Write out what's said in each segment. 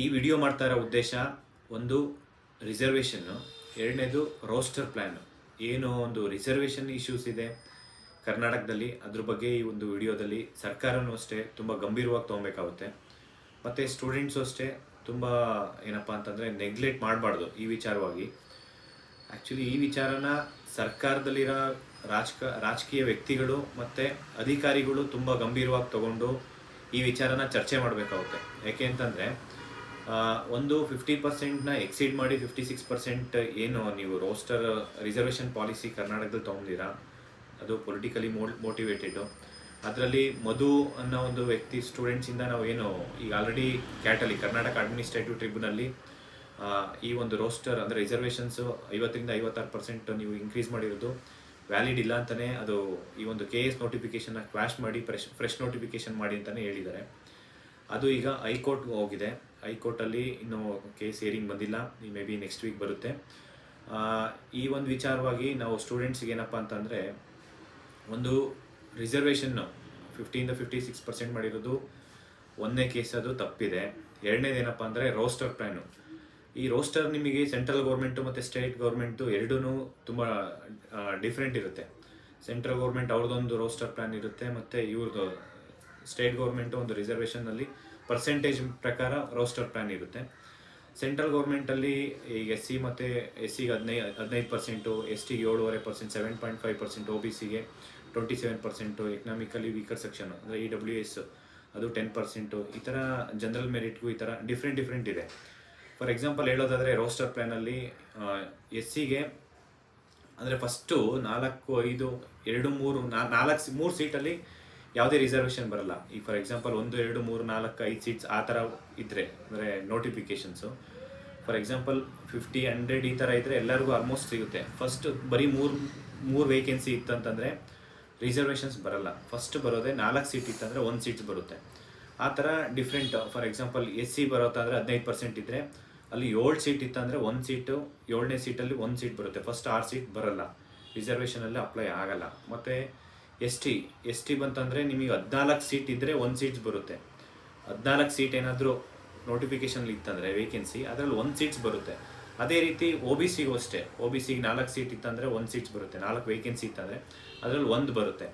ಈ ವಿಡಿಯೋ ಮಾಡ್ತಾ ಇರೋ ಉದ್ದೇಶ ಒಂದು ರಿಸರ್ವೇಷನ್ನು ಎರಡನೇದು ರೋಸ್ಟರ್ ಪ್ಲ್ಯಾನ್ ಏನು ಒಂದು ರಿಸರ್ವೇಷನ್ ಇಶ್ಯೂಸ್ ಇದೆ ಕರ್ನಾಟಕದಲ್ಲಿ, ಅದ್ರ ಬಗ್ಗೆ ಈ ಒಂದು ವಿಡಿಯೋದಲ್ಲಿ ಸರ್ಕಾರನೂ ಅಷ್ಟೇ ತುಂಬ ಗಂಭೀರವಾಗಿ ತೊಗೊಬೇಕಾಗುತ್ತೆ. ಮತ್ತು ಸ್ಟೂಡೆಂಟ್ಸು ಅಷ್ಟೇ ತುಂಬ ಏನಪ್ಪ ಅಂತಂದರೆ ನೆಗ್ಲೆಕ್ಟ್ ಮಾಡಬಾರ್ದು ಈ ವಿಚಾರವಾಗಿ. ಆ್ಯಕ್ಚುಲಿ ಈ ವಿಚಾರನ ಸರ್ಕಾರದಲ್ಲಿರೋ ರಾಜಕ, ರಾಜಕೀಯ ವ್ಯಕ್ತಿಗಳು ಮತ್ತು ಅಧಿಕಾರಿಗಳು ತುಂಬ ಗಂಭೀರವಾಗಿ ತಗೊಂಡು ಈ ವಿಚಾರನ ಚರ್ಚೆ ಮಾಡಬೇಕಾಗುತ್ತೆ. ಯಾಕೆ ಅಂತಂದರೆ ಒಂದು ಫಿಫ್ಟಿ ಪರ್ಸೆಂಟ್ನ ಎಕ್ಸೀಡ್ ಮಾಡಿ ಫಿಫ್ಟಿ ಸಿಕ್ಸ್ ಪರ್ಸೆಂಟ್ ಏನು ನೀವು ರೋಸ್ಟರ್ ರಿಸರ್ವೇಷನ್ ಪಾಲಿಸಿ ಕರ್ನಾಟಕದಲ್ಲಿ ತೊಗೊಂಡಿರಾ ಅದು ಪೊಲಿಟಿಕಲಿ ಮೋ ಮೋಟಿವೇಟೆಡು ಅದರಲ್ಲಿ ಮಧು ಅನ್ನೋ ಒಂದು ವ್ಯಕ್ತಿ ಸ್ಟೂಡೆಂಟ್ಸಿಂದ ನಾವು ಏನು, ಈಗ ಆಲ್ರೆಡಿ ಕ್ಯಾಟಲ್ಲಿ ಕರ್ನಾಟಕ ಅಡ್ಮಿನಿಸ್ಟ್ರೇಟಿವ್ ಟ್ರಿಬ್ಯುನಲ್ಲಿ ಈ ಒಂದು ರೋಸ್ಟರ್ ಅಂದರೆ ರಿಸರ್ವೇಷನ್ಸು ಐವತ್ತರಿಂದ ಐವತ್ತಾರು ಪರ್ಸೆಂಟ್ ನೀವು ಇನ್ಕ್ರೀಸ್ ಮಾಡಿರೋದು. ವ್ಯಾಲಿಡ್ ಇಲ್ಲ ಅಂತಲೇ ಅದು ಈ ಒಂದು ಕೆ ಎಸ್ ನೋಟಿಫಿಕೇಷನ್ನ ಕ್ವಾಶ್ ಮಾಡಿ ಫ್ರೆಶ್ ಫ್ರೆಶ್ ನೋಟಿಫಿಕೇಷನ್ ಮಾಡಿ ಅಂತಲೇ ಹೇಳಿದ್ದಾರೆ. ಅದು ಈಗ ಹೈಕೋರ್ಟ್ಗೆ ಹೋಗಿದೆ. ಹೈಕೋರ್ಟಲ್ಲಿ ಇನ್ನೂ ಕೇಸ್ ಏರಿಂಗ್ ಬಂದಿಲ್ಲ. ಈ ಮೇ ಬಿ ನೆಕ್ಸ್ಟ್ ವೀಕ್ ಬರುತ್ತೆ ಈ ಒಂದು ವಿಚಾರವಾಗಿ ನಾವು ಸ್ಟೂಡೆಂಟ್ಸ್ಗೆ ಏನಪ್ಪ ಅಂತಂದರೆ, ಒಂದು ರಿಸರ್ವೇಷನ್ನು ಫಿಫ್ಟಿಯಿಂದ ಫಿಫ್ಟಿ ಸಿಕ್ಸ್ ಪರ್ಸೆಂಟ್ ಮಾಡಿರೋದು ಒಂದನೇ ಕೇಸ್ ಅದು ತಪ್ಪಿದೆ. ಎರಡನೇದು ಏನಪ್ಪ ಅಂದರೆ ರೋಸ್ಟರ್ ಪ್ಲ್ಯಾನು ಈ ರೋಸ್ಟರ್ ನಿಮಗೆ ಸೆಂಟ್ರಲ್ ಗೌರ್ಮೆಂಟು ಮತ್ತು ಸ್ಟೇಟ್ ಗೌರ್ಮೆಂಟು ಎರಡೂ ತುಂಬ ಡಿಫ್ರೆಂಟ್ ಇರುತ್ತೆ. ಸೆಂಟ್ರಲ್ ಗೌರ್ಮೆಂಟ್ ಅವ್ರದ್ದೊಂದು ರೋಸ್ಟರ್ ಪ್ಲ್ಯಾನ್ ಇರುತ್ತೆ ಮತ್ತು ಇವ್ರದ್ದು ಸ್ಟೇಟ್ ಗೌರ್ಮೆಂಟು ಒಂದು ರಿಸರ್ವೇಷನಲ್ಲಿ ಪರ್ಸೆಂಟೇಜ್ ಪ್ರಕಾರ ರೋಸ್ಟರ್ ಪ್ಲಾನ್ ಇರುತ್ತೆ. ಸೆಂಟ್ರಲ್ ಗೌರ್ಮೆಂಟಲ್ಲಿ ಈಗ ಎಸ್ ಸಿ ಮತ್ತು ಎಸ್ ಸಿಗೆ ಹದಿನೈದು ಹದಿನೈದು ಪರ್ಸೆಂಟು ಎಸ್ ಟಿಗೆ ಏಳುವರೆ percent seven point five percent O B ಸಿಗೆ twenty seven percent economically weaker section ಅಂದರೆ ಇ ಡಬ್ಲ್ಯೂ ಎಸ್ ಅದು ಟೆನ್ ಪರ್ಸೆಂಟು ಈ ಥರ ಜನರಲ್ ಮೆರಿಟ್ಗೂ ಈ ಥರ ಡಿಫ್ರೆಂಟ್ ಡಿಫ್ರೆಂಟ್ ಇದೆ. ಫಾರ್ ಎಕ್ಸಾಂಪಲ್ ಹೇಳೋದಾದರೆ ರೋಸ್ಟರ್ ಪ್ಲ್ಯಾನಲ್ಲಿ ಎಸ್ ಸಿಗೆ ಅಂದರೆ ಫಸ್ಟು ನಾಲ್ಕು, ಐದು, ಎರಡು, ಮೂರು ನಾಲ್ಕು, ಮೂರು ಸೀಟಲ್ಲಿ ಯಾವುದೇ ರಿಸರ್ವೇಷನ್ ಬರಲ್ಲ. ಈಗ ಫಾರ್ ಎಕ್ಸಾಂಪಲ್ ಒಂದು, ಎರಡು, ಮೂರು, ನಾಲ್ಕು, ಐದು ಸೀಟ್ಸ್ ಆ ಥರ ಇದ್ದರೆ ಅಂದರೆ notifications for example fifty hundred ಈ ಥರ ಇದ್ದರೆ ಎಲ್ಲರಿಗೂ ಆಲ್ಮೋಸ್ಟ್ ಸಿಗುತ್ತೆ. ಫಸ್ಟ್ ಬರೀ ಮೂರು ಮೂರು ವೇಕೆನ್ಸಿ ಇತ್ತಂತಂದರೆ ರಿಸರ್ವೇಷನ್ಸ್ ಬರಲ್ಲ. ಫಸ್ಟ್ ಬರೋದೇ ನಾಲ್ಕು ಸೀಟ್ ಇತ್ತಂದರೆ ಒಂದು ಸೀಟ್ಸ್ ಬರುತ್ತೆ. ಆ ಥರ different for example S C ಬರೋತಂದರೆ ಹದಿನೈದು ಪರ್ಸೆಂಟ್ ಇದ್ದರೆ ಅಲ್ಲಿ ಏಳು ಸೀಟ್ ಇತ್ತಂದರೆ ಒಂದು ಸೀಟು ಏಳನೇ ಸೀಟಲ್ಲಿ ಒಂದು ಸೀಟ್ ಬರುತ್ತೆ. ಫಸ್ಟ್ ಆರು ಸೀಟ್ ಬರಲ್ಲ. ರಿಸರ್ವೇಷನಲ್ಲಿ ಅಪ್ಲೈ ಆಗಲ್ಲ. ಮತ್ತು ಎಸ್ ಟಿ ಎಸ್ ಟಿ ಬಂತಂದರೆ ನಿಮಗೆ ಹದಿನಾಲ್ಕು ಸೀಟ್ ಇದ್ದರೆ ಒಂದು ಸೀಟ್ಸ್ ಬರುತ್ತೆ. ಹದಿನಾಲ್ಕು ಸೀಟ್ ಏನಾದರೂ ನೋಟಿಫಿಕೇಶನ್ ಇತ್ತಂದರೆ ವೇಕೆನ್ಸಿ ಅದರಲ್ಲಿ ಒಂದು ಸೀಟ್ಸ್ ಬರುತ್ತೆ. ಅದೇ ರೀತಿ ಒ ಬಿ ಸಿಗೂ ಅಷ್ಟೇ. ಓ ಬಿ ಸಿಗೆ ನಾಲ್ಕು ಸೀಟ್ ಇತ್ತಂದರೆ ಒಂದು ಸೀಟ್ಸ್ ಬರುತ್ತೆ. ನಾಲ್ಕು ವೇಕೆನ್ಸಿ ಇತ್ತಂದರೆ ಅದರಲ್ಲಿ ಒಂದು ಬರುತ್ತೆ.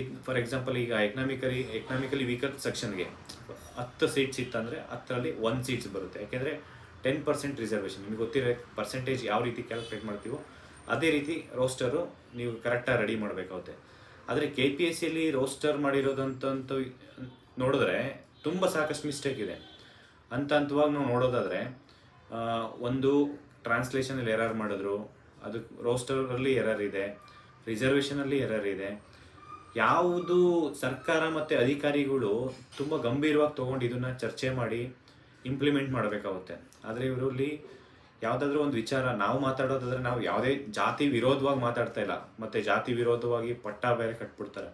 ಇದು ಫಾರ್ ಎಕ್ಸಾಂಪಲ್ ಈಗ ಎಕನಾಮಿಕಲಿ ಎಕನಾಮಿಕಲಿ ವೀಕರ್ ಸೆಕ್ಷನ್ಗೆ ಹತ್ತು ಸೀಟ್ಸ್ ಇತ್ತಂದರೆ ಹತ್ತರಲ್ಲಿ ಒಂದು ಸೀಟ್ಸ್ ಬರುತ್ತೆ. ಯಾಕೆಂದರೆ ಟೆನ್ ಪರ್ಸೆಂಟ್ ರಿಸರ್ವೇಷನ್ ನಿಮಗೆ ಗೊತ್ತಿರೋ ಪರ್ಸೆಂಟೇಜ್ ಯಾವ ರೀತಿ ಕ್ಯಾಲ್ಕುಲೇಟ್ ಮಾಡ್ತೀವೋ, ಅದೇ ರೀತಿ ರೋಸ್ಟರು ನೀವು ಕರೆಕ್ಟಾಗಿ ರೆಡಿ ಮಾಡಬೇಕಾಗುತ್ತೆ. ಆದರೆ ಕೆ ಪಿ ಎಸ್ ಸಿಯಲ್ಲಿ ರೋಸ್ಟರ್ ಮಾಡಿರೋದಂತಂತೂ ನೋಡಿದ್ರೆ ತುಂಬ ಸಾಕಷ್ಟು ಮಿಸ್ಟೇಕ್ ಇದೆ. ಅಂತ ಹಂತವಾಗಿ ನಾವು ನೋಡೋದಾದರೆ ಒಂದು ಟ್ರಾನ್ಸ್ಲೇಷನಲ್ಲಿ ಎರರ್ ಮಾಡಿದ್ರು, ಅದು ರೋಸ್ಟರಲ್ಲಿ ಎರರ್ ಇದೆ ರಿಸರ್ವೇಷನಲ್ಲಿ ಎರರ್ ಇದೆ. ಯಾವುದು ಸರ್ಕಾರ ಮತ್ತು ಅಧಿಕಾರಿಗಳು ತುಂಬ ಗಂಭೀರವಾಗಿ ತೊಗೊಂಡು ಇದನ್ನು ಚರ್ಚೆ ಮಾಡಿ ಇಂಪ್ಲಿಮೆಂಟ್ ಮಾಡಬೇಕಾಗುತ್ತೆ. ಆದರೆ ಇವರಲ್ಲಿ ಯಾವುದಾದ್ರೂ ಒಂದು ವಿಚಾರ ನಾವು ಮಾತಾಡೋದಾದ್ರೆ ನಾವು ಯಾವುದೇ ಜಾತಿ ವಿರೋಧವಾಗಿ ಮಾತಾಡ್ತಾ ಇಲ್ಲ. ಮತ್ತು ಜಾತಿ ವಿರೋಧವಾಗಿ ಪಟ್ಟ ಬೇರೆ ಕಟ್ಬಿಡ್ತಾರೆ.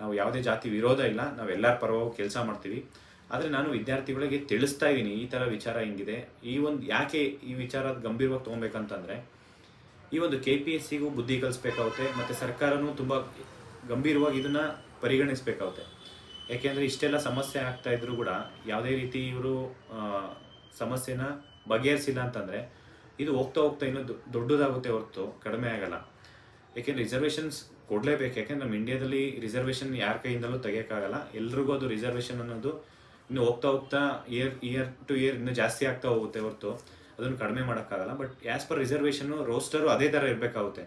ನಾವು ಯಾವುದೇ ಜಾತಿ ವಿರೋಧ ಇಲ್ಲ. ನಾವು ಎಲ್ಲರ ಪರವಾಗಿ ಕೆಲಸ ಮಾಡ್ತೀವಿ. ಆದರೆ ನಾನು ವಿದ್ಯಾರ್ಥಿಗಳಿಗೆ ತಿಳಿಸ್ತಾ ಇದ್ದೀನಿ ಈ ಥರ ವಿಚಾರ ಹಿಂಗಿದೆ. ಈ ಒಂದು ಯಾಕೆ ಈ ವಿಚಾರ ಗಂಭೀರವಾಗಿ ತೊಗೊಬೇಕಂತಂದರೆ, ಈ ಒಂದು ಕೆ ಪಿ ಎಸ್ ಸಿಗೂ ಬುದ್ಧಿ ಕಲಿಸ್ಬೇಕಾಗುತ್ತೆ, ಮತ್ತು ಸರ್ಕಾರನೂ ತುಂಬ ಗಂಭೀರವಾಗಿ ಇದನ್ನು ಪರಿಗಣಿಸ್ಬೇಕಾಗುತ್ತೆ. ಯಾಕೆಂದರೆ ಇಷ್ಟೆಲ್ಲ ಸಮಸ್ಯೆ ಆಗ್ತಾ ಇದ್ರು ಕೂಡ ಯಾವುದೇ ರೀತಿ ಇವರು ಸಮಸ್ಯೆನ ಬಗೆಹರಿಸಿಲ್ಲ ಅಂತಂದರೆ ಇದು ಹೋಗ್ತಾ ಹೋಗ್ತಾ ಇನ್ನೂ ದೊಡ್ಡದಾಗುತ್ತೆ ಹೊರತು, ಕಡಿಮೆ ಆಗಲ್ಲ. ಯಾಕೆಂದ್ರೆ ರಿಸರ್ವೇಷನ್ಸ್ ಕೊಡಲೇಬೇಕು ಯಾಕೆಂದ್ರೆ ನಮ್ಮ ಇಂಡಿಯಾದಲ್ಲಿ ರಿಸರ್ವೇಷನ್ ಯಾರ ಕೈಯಿಂದಲೂ ತೆಗಿಯೋಕ್ಕಾಗಲ್ಲ. ಎಲ್ರಿಗೂ ಅದು ರಿಸರ್ವೇಷನ್ ಅನ್ನೋದು ಇನ್ನು ಹೋಗ್ತಾ ಹೋಗ್ತಾ ಇಯರ್ ಇಯರ್ ಟು ಇಯರ್ ಇನ್ನೂ ಜಾಸ್ತಿ ಆಗ್ತಾ ಹೋಗುತ್ತೆ ಹೊರತು. ಅದನ್ನು ಕಡಿಮೆ ಮಾಡೋಕ್ಕಾಗಲ್ಲ. ಬಟ್ ಆ್ಯಸ್ ಪರ್ ರಿಸರ್ವೇಷನ್ನು ರೋಸ್ಟರು ಅದೇ ಥರ ಇರಬೇಕಾಗುತ್ತೆ.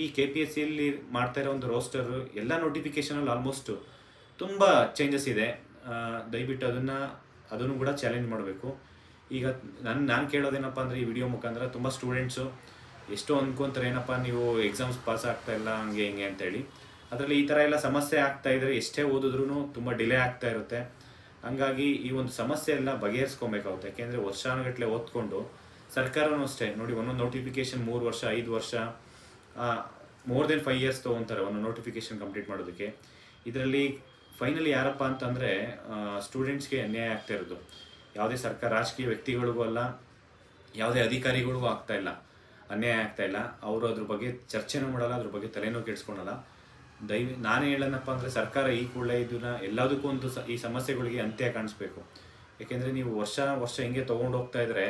ಈ ಕೆ ಪಿ ಎಸ್ ಸಿಯಲ್ಲಿ ಮಾಡ್ತಾ ಇರೋ ಒಂದು ರೋಸ್ಟರು ಎಲ್ಲ ನೋಟಿಫಿಕೇಷನಲ್ಲಿ ಆಲ್ಮೋಸ್ಟು ತುಂಬ ಚೇಂಜಸ್ ಇದೆ. ದಯವಿಟ್ಟು ಅದನ್ನು ಅದನ್ನು ಕೂಡ ಚಾಲೆಂಜ್ ಮಾಡಬೇಕು. ಈಗ ನಾನು ನಾನು ಕೇಳೋದೇನಪ್ಪ ಅಂದರೆ ಈ ವಿಡಿಯೋ ಮುಖಾಂತರ ತುಂಬ ಸ್ಟೂಡೆಂಟ್ಸು ಎಷ್ಟೋ ಅನ್ಕೊಂತಾರೆ, ಏನಪ್ಪ ನೀವು ಎಕ್ಸಾಮ್ಸ್ ಪಾಸ್ ಆಗ್ತಾ ಇಲ್ಲ, ಹಂಗೆ ಹಿಂಗೆ ಅಂತೇಳಿ. ಅದರಲ್ಲಿ ಈ ಥರ ಎಲ್ಲ ಸಮಸ್ಯೆ ಆಗ್ತಾ ಇದ್ರೆ ಎಷ್ಟೇ ಓದಿದ್ರೂ ತುಂಬ ಡಿಲೇ ಆಗ್ತಾ ಇರುತ್ತೆ. ಹಂಗಾಗಿ ಈ ಒಂದು ಸಮಸ್ಯೆ ಎಲ್ಲ ಬಗೆಹರಿಸ್ಕೊಬೇಕಾಗುತ್ತೆ. ಯಾಕೆಂದರೆ ವರ್ಷಾನುಗಟ್ಟಲೆ ಓದ್ಕೊಂಡು, ಸರ್ಕಾರನೂ ಅಷ್ಟೇ, ನೋಡಿ ಒಂದೊಂದು ನೋಟಿಫಿಕೇಶನ್ ಮೂರು ವರ್ಷ, ಐದು ವರ್ಷ ಮೋರ್ ದೆನ್ ಫೈವ್ ಇಯರ್ಸ್ ತೊಗೊತಾರೆ ಒಂದು ನೋಟಿಫಿಕೇಶನ್ ಕಂಪ್ಲೀಟ್ ಮಾಡೋದಕ್ಕೆ. ಇದರಲ್ಲಿ ಫೈನಲಿ ಯಾರಪ್ಪ ಅಂತಂದರೆ ಸ್ಟೂಡೆಂಟ್ಸ್ಗೆ ಅನ್ಯಾಯ ಆಗ್ತಾ ಇರೋದು. ಯಾವುದೇ ಸರ್ಕಾರ, ರಾಜಕೀಯ ವ್ಯಕ್ತಿಗಳಿಗೂ ಅಲ್ಲ, ಯಾವುದೇ ಅಧಿಕಾರಿಗಳಿಗೂ ಆಗ್ತಾ ಇಲ್ಲ, ಅನ್ಯಾಯ ಆಗ್ತಾ ಇಲ್ಲ. ಅವರು ಅದ್ರ ಬಗ್ಗೆ ಚರ್ಚೆನೂ ಮಾಡಲ್ಲ, ಅದ್ರ ಬಗ್ಗೆ ತಲೆನೂ ಕೆಡಿಸ್ಕೊಳಲ್ಲ. ದಯವಿ ನಾನೇ ಹೇಳೋಣಪ್ಪ ಅಂದರೆ ಸರ್ಕಾರ ಈ ಕೂಡಲೇ ಇದನ್ನ ಎಲ್ಲದಕ್ಕೂ ಒಂದು ಸ, ಈ ಸಮಸ್ಯೆಗಳಿಗೆ ಅಂತ್ಯ ಕಾಣಿಸ್ಬೇಕು. ಯಾಕೆಂದರೆ ನೀವು ವರ್ಷ ವರ್ಷ ಹಿಂಗೆ ತೊಗೊಂಡು ಹೋಗ್ತಾ ಇದ್ರೆ,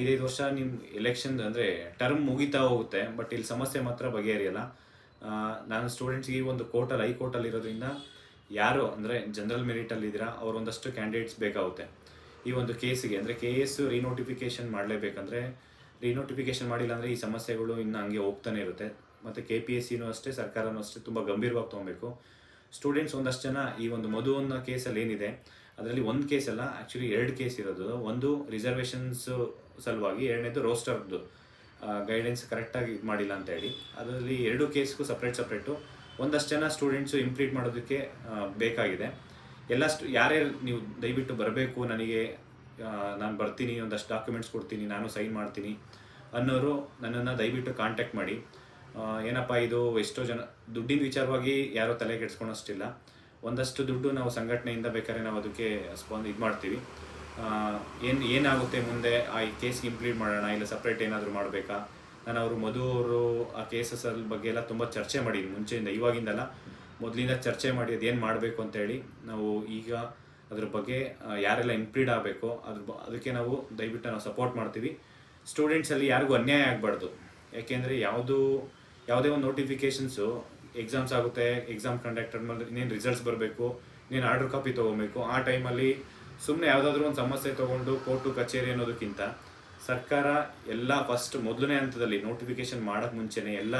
ಐದೈದು ವರ್ಷ ನಿಮ್ಮ ಎಲೆಕ್ಷನ್ ಅಂದರೆ ಟರ್ಮ್ ಮುಗಿತಾ ಹೋಗುತ್ತೆ ಬಟ್ ಇಲ್ಲಿ ಸಮಸ್ಯೆ ಮಾತ್ರ ಬಗೆಹರಿಯಲ್ಲ. ನಾನು ಸ್ಟೂಡೆಂಟ್ಸ್ಗೆ ಈ ಒಂದು ಕೋರ್ಟಲ್ಲಿ ಹೈಕೋರ್ಟಲ್ಲಿ ಇರೋದ್ರಿಂದ ಯಾರು ಅಂದರೆ ಜನರಲ್ ಮೆರಿಟಲ್ಲಿ ಇದ್ದೀರಾ, ಅವ್ರು ಒಂದಷ್ಟು ಕ್ಯಾಂಡಿಡೇಟ್ಸ್ ಬೇಕಾಗುತ್ತೆ. ಈ ಒಂದು ಕೇಸಿಗೆ, ಅಂದರೆ ಕೆ ಎಸ್ ರಿನೋಟಿಫಿಕೇಶನ್ ಮಾಡಲೇಬೇಕಂದ್ರೆ ರಿನೋಟಿಫಿಕೇಶನ್ ಮಾಡಿಲ್ಲ ಅಂದರೆ ಈ ಸಮಸ್ಯೆಗಳು ಇನ್ನು ಹಂಗೆ ಹೋಗ್ತಾನೆ ಇರುತ್ತೆ. ಮತ್ತು ಕೆ ಪಿ ಎಸ್ ಸಿನೂ ಅಷ್ಟೇ, ಸರ್ಕಾರನೂ ಅಷ್ಟೇ ತುಂಬ ಗಂಭೀರವಾಗಿ ತೊಗೊಬೇಕು. ಸ್ಟೂಡೆಂಟ್ಸ್ ಒಂದಷ್ಟು ಜನ ಈ ಒಂದು ಮಧು ಅನ್ನೋ ಕೇಸಲ್ಲಿ ಏನಿದೆ, ಅದರಲ್ಲಿ ಒಂದು ಕೇಸಲ್ಲ ಆ್ಯಕ್ಚುಲಿ ಎರಡು ಕೇಸ್ ಇರೋದು. ಒಂದು ರಿಸರ್ವೇಷನ್ಸು ಸಲುವಾಗಿ, ಎರಡನೇದು ರೋಸ್ಟರ್ದು ಗೈಡೆನ್ಸ್ ಕರೆಕ್ಟಾಗಿ ಇದು ಮಾಡಿಲ್ಲ ಅಂತ ಹೇಳಿ. ಅದರಲ್ಲಿ ಎರಡು ಕೇಸ್ಗೂ ಸಪ್ರೇಟ್ ಸಪ್ರೇಟು ಒಂದಷ್ಟು ಜನ ಸ್ಟೂಡೆಂಟ್ಸು ಇಂಪ್ಲೀಟ್ ಮಾಡೋದಕ್ಕೆ ಬೇಕಾಗಿದೆ. ಎಲ್ಲ ಯಾರ್ಯಾರು ನೀವು ದಯವಿಟ್ಟು ಬರಬೇಕು, ನನಗೆ ನಾನು ಬರ್ತೀನಿ, ಒಂದಷ್ಟು ಡಾಕ್ಯುಮೆಂಟ್ಸ್ ಕೊಡ್ತೀನಿ, ನಾನು ಸೈನ್ ಮಾಡ್ತೀನಿ ಅನ್ನೋರು ನನ್ನನ್ನು ದಯವಿಟ್ಟು ಕಾಂಟ್ಯಾಕ್ಟ್ ಮಾಡಿ. ಏನಪ್ಪ ಇದು ಎಷ್ಟೋ ಜನ, ದುಡ್ಡಿನ ವಿಚಾರವಾಗಿ ಯಾರೋ ತಲೆ ಕೆಡ್ಸ್ಕೊಳೋಷ್ಟಿಲ್ಲ. ಒಂದಷ್ಟು ದುಡ್ಡು ನಾವು ಸಂಘಟನೆಯಿಂದ ಬೇಕಾದ್ರೆ ನಾವು ಅದಕ್ಕೆ ಸ್ಪಾನ್ ಇದು ಮಾಡ್ತೀವಿ. ಏನು, ಏನಾಗುತ್ತೆ ಮುಂದೆ? ಆ ಕೇಸ್ ಇಂಪ್ಲೀಟ್ ಮಾಡೋಣ, ಇಲ್ಲ ಸಪ್ರೇಟ್ ಏನಾದರೂ ಮಾಡಬೇಕಾ? ನಾನು ಅವರು ಮಧು ಅವರು ಆ ಕೇಸಸ್ ಬಗ್ಗೆ ಎಲ್ಲ ತುಂಬ ಚರ್ಚೆ ಮಾಡಿದ್ದೀನಿ ಮುಂಚೆಯಿಂದ, ಇವಾಗಿಂದಲ್ಲ. ಮೊದಲಿಂದ ಚರ್ಚೆ ಮಾಡಿ ಅದೇನು ಮಾಡಬೇಕು ಅಂತೇಳಿ ನಾವು ಈಗ ಅದ್ರ ಬಗ್ಗೆ ಯಾರೆಲ್ಲ ಇಂಪ್ಲೀಡ್ ಆಗಬೇಕು ಅದ್ರ ಅದಕ್ಕೆ ನಾವು ದಯವಿಟ್ಟು ನಾವು ಸಪೋರ್ಟ್ ಮಾಡ್ತೀವಿ. ಸ್ಟೂಡೆಂಟ್ಸಲ್ಲಿ ಯಾರಿಗೂ ಅನ್ಯಾಯ ಆಗಬಾರ್ದು. ಯಾಕೆಂದರೆ ಯಾವುದು, ಯಾವುದೇ ಒಂದು ನೋಟಿಫಿಕೇಷನ್ಸು ಎಕ್ಸಾಮ್ಸ್ ಆಗುತ್ತೆ ಎಕ್ಸಾಮ್ ಕಂಡಕ್ಟರ್ ಮೇಲೆ ಇನ್ನೇನು ರಿಸಲ್ಟ್ಸ್ ಬರಬೇಕು, ಇನ್ನೇನು ಆರ್ಡರ್ ಕಾಪಿ ತೊಗೋಬೇಕು, ಆ ಟೈಮಲ್ಲಿ ಸುಮ್ಮನೆ ಯಾವುದಾದ್ರೂ ಒಂದು ಸಮಸ್ಯೆ ತೊಗೊಂಡು ಕೋರ್ಟು ಕಚೇರಿ ಅನ್ನೋದಕ್ಕಿಂತ ಸರ್ಕಾರ ಎಲ್ಲ ಫಸ್ಟ್ ಮೊದಲನೇ ಹಂತದಲ್ಲಿ ನೋಟಿಫಿಕೇಶನ್ ಮಾಡೋಕ್ಕೆ ಮುಂಚೆನೇ ಎಲ್ಲ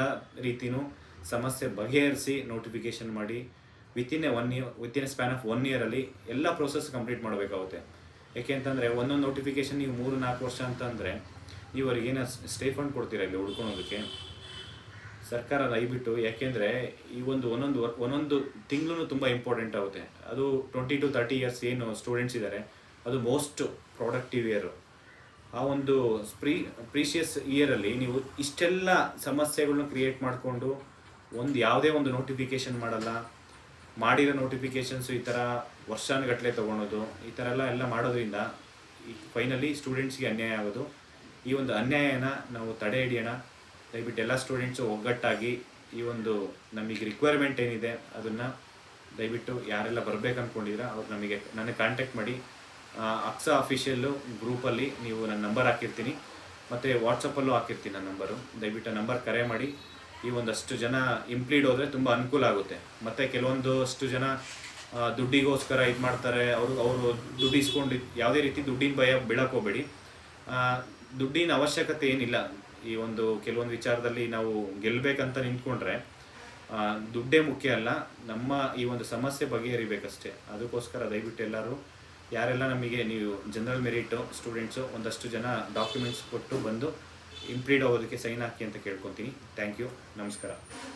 ರೀತಿನೂ ಸಮಸ್ಯೆ ಬಗೆಹರಿಸಿ ನೋಟಿಫಿಕೇಶನ್ ಮಾಡಿ within a one year within a span of one ಇಯರಲ್ಲಿ ಎಲ್ಲ ಪ್ರೋಸೆಸ್ ಕಂಪ್ಲೀಟ್ ಮಾಡಬೇಕಾಗುತ್ತೆ. ಯಾಕೆ ಅಂತಂದರೆ, ಒಂದೊಂದು ನೋಟಿಫಿಕೇಶನ್ ನೀವು ಮೂರು, ನಾಲ್ಕು ವರ್ಷ ಅಂತಂದರೆ, ನೀವು ಅವ್ರಿಗೆ ಏನೋ ಸ್ಟೇ ಫಂಡ್ ಕೊಡ್ತೀರಾ ಇಲ್ಲಿ ಉಳ್ಕೊಳೋದಕ್ಕೆ ಸರ್ಕಾರ ದಯವಿಟ್ಟು ಯಾಕೆಂದರೆ ಈ ಒಂದು ಒಂದೊಂದು ವರ್- ಒಂದೊಂದು ತಿಂಗಳು ತುಂಬ ಇಂಪಾರ್ಟೆಂಟ್ ಆಗುತ್ತೆ. ಅದು ಟ್ವೆಂಟಿ ಟು ತರ್ಟಿ ಇಯರ್ಸ್ ಏನು ಸ್ಟೂಡೆಂಟ್ಸ್ ಇದ್ದಾರೆ ಅದು ಮೋಸ್ಟ್ ಪ್ರಾಡಕ್ಟಿವ್ ಇಯರು ಆ ಒಂದು ಪ್ರೀ ಪ್ರೀಶಿಯಸ್ ಇಯರಲ್ಲಿ ನೀವು ಇಷ್ಟೆಲ್ಲ ಸಮಸ್ಯೆಗಳನ್ನ ಕ್ರಿಯೇಟ್ ಮಾಡಿಕೊಂಡು ಒಂದು ಯಾವುದೇ ಒಂದು ನೋಟಿಫಿಕೇಶನ್ ಮಾಡಲ್ಲ. ಮಾಡಿರೋ ನೋಟಿಫಿಕೇಶನ್ಸು ಈ ಥರ ವರ್ಷಾನುಗಟ್ಟಲೆ ತೊಗೊಳೋದು, ಈ ಥರ ಎಲ್ಲ ಎಲ್ಲ ಮಾಡೋದ್ರಿಂದ ಫೈನಲಿ ಸ್ಟೂಡೆಂಟ್ಸ್ಗೆ ಅನ್ಯಾಯ ಆಗೋದು. ಈ ಒಂದು ಅನ್ಯಾಯನ ನಾವು ತಡೆ ಹಿಡಿಯೋಣ. ದಯವಿಟ್ಟು ಎಲ್ಲ ಸ್ಟೂಡೆಂಟ್ಸು ಒಗ್ಗಟ್ಟಾಗಿ ಈ ಒಂದು ನಮಗೆ ರಿಕ್ವೈರ್ಮೆಂಟ್ ಏನಿದೆ ಅದನ್ನು ದಯವಿಟ್ಟು ಯಾರೆಲ್ಲ ಬರಬೇಕು ಅಂದ್ಕೊಂಡಿದ್ರೆ ಅವ್ರು ನಮಗೆ ನನಗೆ ಕಾಂಟ್ಯಾಕ್ಟ್ ಮಾಡಿ. ಅಕ್ಸಾ ಅಫಿಷಿಯಲ್ಲು ಗ್ರೂಪಲ್ಲಿ ನೀವು ನನ್ನ ನಂಬರ್ ಹಾಕಿರ್ತೀನಿ. ಮತ್ತು ವಾಟ್ಸಪ್ಪಲ್ಲೂ ಹಾಕಿರ್ತೀನಿ ನನ್ನ ನಂಬರು ದಯವಿಟ್ಟು ನಂಬರ್ ಕರೆ ಮಾಡಿ. ಈ ಒಂದಷ್ಟು ಜನ ಇಂಪ್ಲೀಡ್ ಹೋದರೆ ತುಂಬ ಅನುಕೂಲ ಆಗುತ್ತೆ. ಮತ್ತು ಕೆಲವೊಂದಷ್ಟು ಜನ ದುಡ್ಡಿಗೋಸ್ಕರ ಇದು ಮಾಡ್ತಾರೆ. ಅವರು ಅವರು ದುಡ್ಡು ಇಸ್ಕೊಂಡು ಯಾವುದೇ ರೀತಿ ದುಡ್ಡಿನ ಭಯ ಬೀಳಕ್ಕೆ ಹೋಗಬೇಡಿ. ದುಡ್ಡಿನ ಅವಶ್ಯಕತೆ ಏನಿಲ್ಲ. ಈ ಒಂದು, ಕೆಲವೊಂದು ವಿಚಾರದಲ್ಲಿ ನಾವು ಗೆಲ್ಲಬೇಕಂತ ನಿಂತ್ಕೊಂಡ್ರೆ ದುಡ್ಡೇ ಮುಖ್ಯ ಅಲ್ಲ. ನಮ್ಮ ಈ ಒಂದು ಸಮಸ್ಯೆ ಬಗೆಹರಿಬೇಕಷ್ಟೇ. ಅದಕ್ಕೋಸ್ಕರ ದಯವಿಟ್ಟು ಎಲ್ಲರೂ, ಯಾರೆಲ್ಲ ನಮಗೆ ನೀವು ಜನರಲ್ ಮೆರಿಟು ಸ್ಟೂಡೆಂಟ್ಸು ಒಂದಷ್ಟು ಜನ ಡಾಕ್ಯುಮೆಂಟ್ಸ್ ಕೊಟ್ಟು ಬಂದು ಇಂಪ್ಲೀಡ್ ಆಗೋದಕ್ಕೆ ಸೈನ್ ಹಾಕಿ ಅಂತ ಕೇಳ್ಕೊತೀನಿ. ಥ್ಯಾಂಕ್ ಯು ನಮಸ್ಕಾರ.